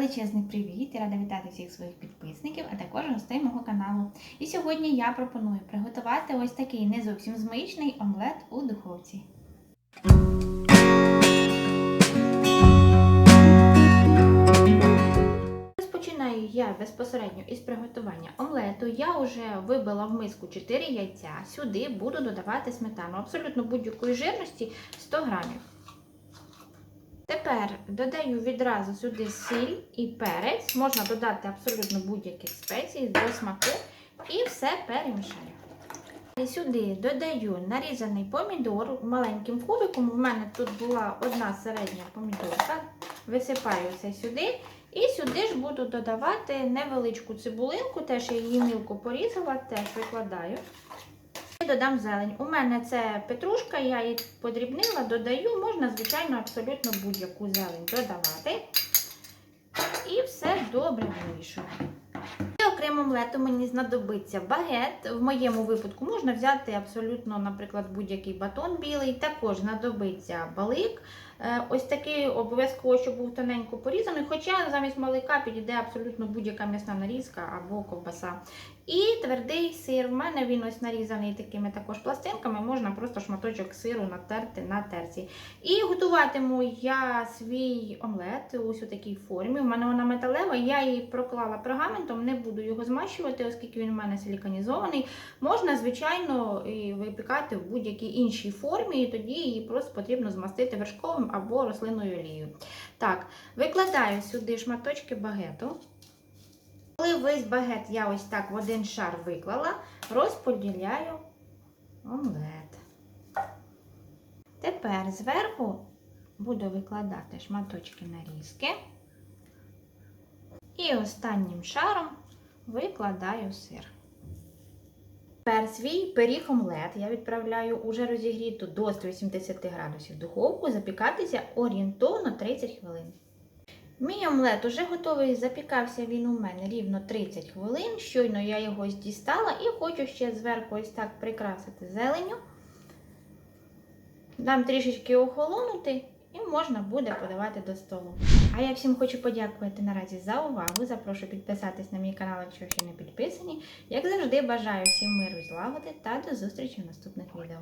величезний привіт! Я рада вітати всіх своїх підписників, а також гостей мого каналу. І сьогодні я пропоную приготувати ось такий не зовсім звичний омлет у духовці. Розпочинаю я безпосередньо із приготування омлету. Я вже вибила в миску 4 яйця. Сюди буду додавати сметану абсолютно будь-якої жирності 100 грамів. Тепер додаю відразу сюди сіль і перець. Можна додати абсолютно будь-яких спецій до смаку і все перемішаю. І сюди додаю нарізаний помідор маленьким кубиком. У мене тут була одна середня помідорка. Висипаю це сюди. І сюди ж буду додавати невеличку цибулинку, теж я її мілко порізала, теж викладаю. Додам зелень. У мене це петрушка, я її подрібнила, додаю, можна, звичайно, абсолютно будь-яку зелень додавати. І все добре вимішую. І окрім омлету мені знадобиться багет. В моєму випадку можна взяти абсолютно, наприклад, будь-який батон білий. Також знадобиться балик. Е, Ось такий обов'язково, щоб був тоненько порізаний. Хоча замість малика підійде абсолютно будь-яка м'ясна нарізка або ковбаса. І твердий сир. В мене він ось нарізаний такими також пластинками. Можна просто шматочок сиру натерти на терці. І готуватиму я свій омлет ось у такій формі. У мене вона металева, я її проклала пергаментом, не буду його змащувати, оскільки він у мене силіканізований. Можна, звичайно, випікати в будь-якій іншій формі, і тоді її просто потрібно змастити вершковим або рослинною олією. Так, викладаю сюди шматочки багету. Коли весь багет я ось так в один шар виклала, розподіляю омлет. Тепер зверху буду викладати шматочки нарізки. І останнім шаром викладаю сир. Тепер свій пиріг омлет я відправляю уже розігріту до 180 градусів духовку запікатися орієнтовно 30 хвилин. Мій омлет уже готовий, запікався він у мене рівно 30 хвилин. Щойно я його дістала і хочу ще зверху ось так прикрасити зеленю. Дам трішечки охолонути і можна буде подавати до столу. А я всім хочу подякувати наразі за увагу. Запрошую підписатись на мій канал, якщо ще не підписані. Як завжди, бажаю всім миру злагоди та до зустрічі в наступних відео.